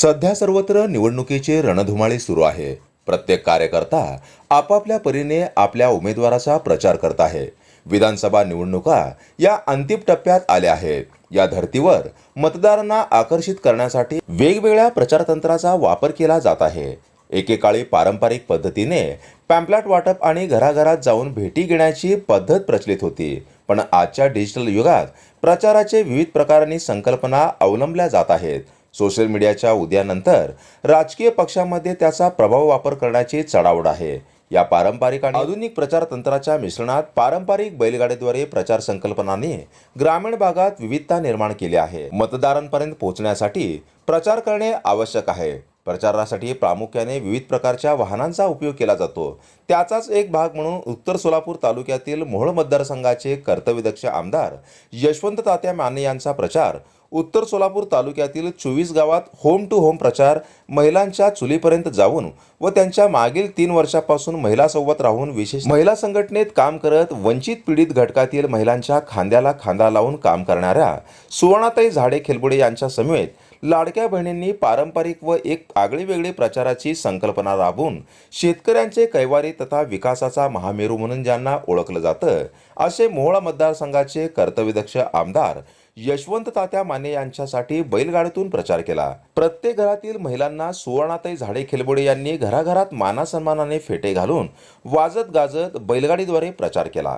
सध्या सर्वत्र निवडणुकीचे रणधुमाळी सुरू आहे. प्रत्येक कार्यकर्ता आपापल्या परीने आपल्या उमेदवाराचा प्रचार करत आहे. विधानसभा निवडणुका या अंतिम टप्प्यात आल्या आहेत. या धर्तीवर मतदारांना आकर्षित करण्यासाठी वेगवेगळ्या प्रचारतंत्राचा वापर केला जात आहे. एकेकाळी पारंपरिक पद्धतीने पॅम्पलेट वाटप आणि घराघरात जाऊन भेटी घेण्याची पद्धत प्रचलित होती. पण आजच्या डिजिटल युगात प्रचाराचे विविध प्रकारांनी संकल्पना अवलंबल्या जात आहेत. सोशल मीडियाच्या उद्यानंतर राजकीय पक्षांमध्ये त्याचा प्रभाव वापर करण्याची चढावड आहे. या पारंपरिक आणि आधुनिक प्रचार तंत्राच्या मिश्रणात पारंपरिक बैलगाडीद्वारे प्रचार संकल्पनाने ग्रामीण भागात विविधता निर्माण केली आहे. मतदारांपर्यंत पोहोचण्यासाठी प्रचार करणे आवश्यक आहे. प्रचारासाठी प्रामुख्याने विविध प्रकारच्या वाहनांचा उपयोग केला जातो. त्याचाच एक भाग म्हणून उत्तर सोलापूर तालुक्यातील मोहोळ मतदारसंघाचे कर्तव्यदक्ष आमदार यशवंत तात्या माने यांचा प्रचार उत्तर सोलापूर तालुक्यातील चोवीस गावात होम टू होम प्रचार महिलांच्या चुलीपर्यंत जाऊन व त्यांच्या मागील तीन वर्षापासून महिला सोबत राहून विशेष महिला संघटनेत काम करत वंचित पीडित घटकातील महिलांच्या खांद्याला खांदा लावून काम करणाऱ्या सुवर्णाताई झाडे खेलबुडे यांच्या समेत लाडक्या बहिणींनी पारंपरिक व एक आगळीवेगळी प्रचाराची संकल्पना राबवून शेतकऱ्यांचे कैवारी तथा विकासाचा महामेरू म्हणून ज्यांना ओळखलं जातं असे मोहळा मतदारसंघाचे कर्तव्यदक्ष आमदार यशवंत तात्या माने यांच्यासाठी बैलगाडीतून प्रचार केला. प्रत्येक घरातील महिलांना सुवर्णाताई झाडे खेलबोडे यांनी घराघरात मानासन्मानाने फेटे घालून वाजत गाजत बैलगाडीद्वारे प्रचार केला.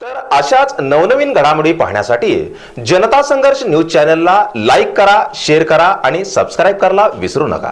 तर अशाच नवनवीन घडामोडी पाहण्यासाठी जनता संघर्ष न्यूज चॅनलला लाईक करा शेअर करा आणि सबस्क्राईब करायला विसरू नका.